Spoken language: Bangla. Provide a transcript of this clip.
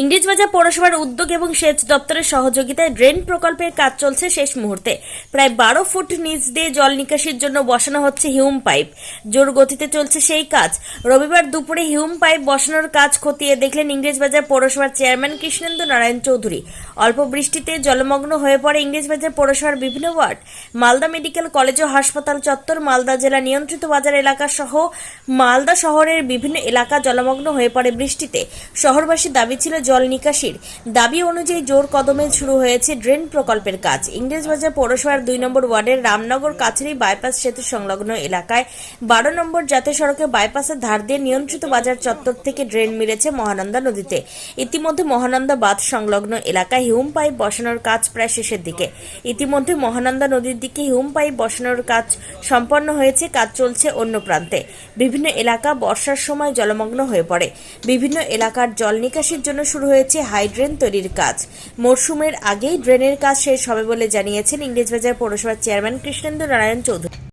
ইংরেজবাজার পৌরসভার উদ্যোগ এবং সেচ দপ্তরের সহযোগিতায় ড্রেন প্রকল্পের কাজ চলছে শেষ মুহূর্তে। প্রায় বারো ফুট নিচ দিয়ে জল নিকাশির জন্য বসানো হচ্ছে হিউম পাইপ। জোর গতিতে চলছে সেই কাজ। রবিবার দুপুরে হিউম পাইপ বসানোর কাজ খতিয়ে দেখলেন ইংরেজবাজার পৌরসভার চেয়ারম্যান কৃষ্ণেন্দু নারায়ণ চৌধুরী। অল্প বৃষ্টিতে জলমগ্ন হয়ে পড়ে ইংরেজবাজার পৌরসভার বিভিন্ন ওয়ার্ড। মালদা মেডিকেল কলেজ ও হাসপাতাল চত্বর, মালদা জেলা নিয়ন্ত্রিত বাজার এলাকা সহ মালদা শহরের বিভিন্ন এলাকা জলমগ্ন হয়ে পড়ে বৃষ্টিতে। শহরবাসীর দাবি ছিল জল নিকাশির দাবি অনুযায়ী জোর কদমে শুরু হয়েছে ড্রেন প্রকল্পের কাজ। ইংরেজবাজার পৌরসভার দুই নম্বর ওয়ার্ডের রামনগর কাছারি বাইপাস সেতু সংলগ্ন এলাকায় বারো নম্বর জাতীয় সড়কে বাইপাসের ধার দিয়ে নিয়ন্ত্রিত বাজার চত্বর থেকে ড্রেন মিলেছে মহানন্দা নদীতে। ইতিমধ্যে মহানন্দা বাঁধ সংলগ্ন এলাকায় হিউম পাইপ বসানোর কাজ প্রায় শেষের দিকে। ইতিমধ্যে মহানন্দা নদীর দিকে হিউম পাইপ বসানোর কাজ সম্পন্ন হয়েছে, কাজ চলছে অন্য প্রান্তে। বিভিন্ন এলাকা বর্ষার সময় জলমগ্ন হয়ে পড়ে। বিভিন্ন এলাকার জল নিকাশির জন্য শুরু হয়েছে হাইড্রেন তৈরির কাজ। মরশুমের আগেই ড্রেনের কাজ শেষ হবে বলে জানিয়েছেন ইংরেজবাজার পৌরসভার চেয়ারম্যান কৃষ্ণেন্দু নারায়ণ চৌধুরী।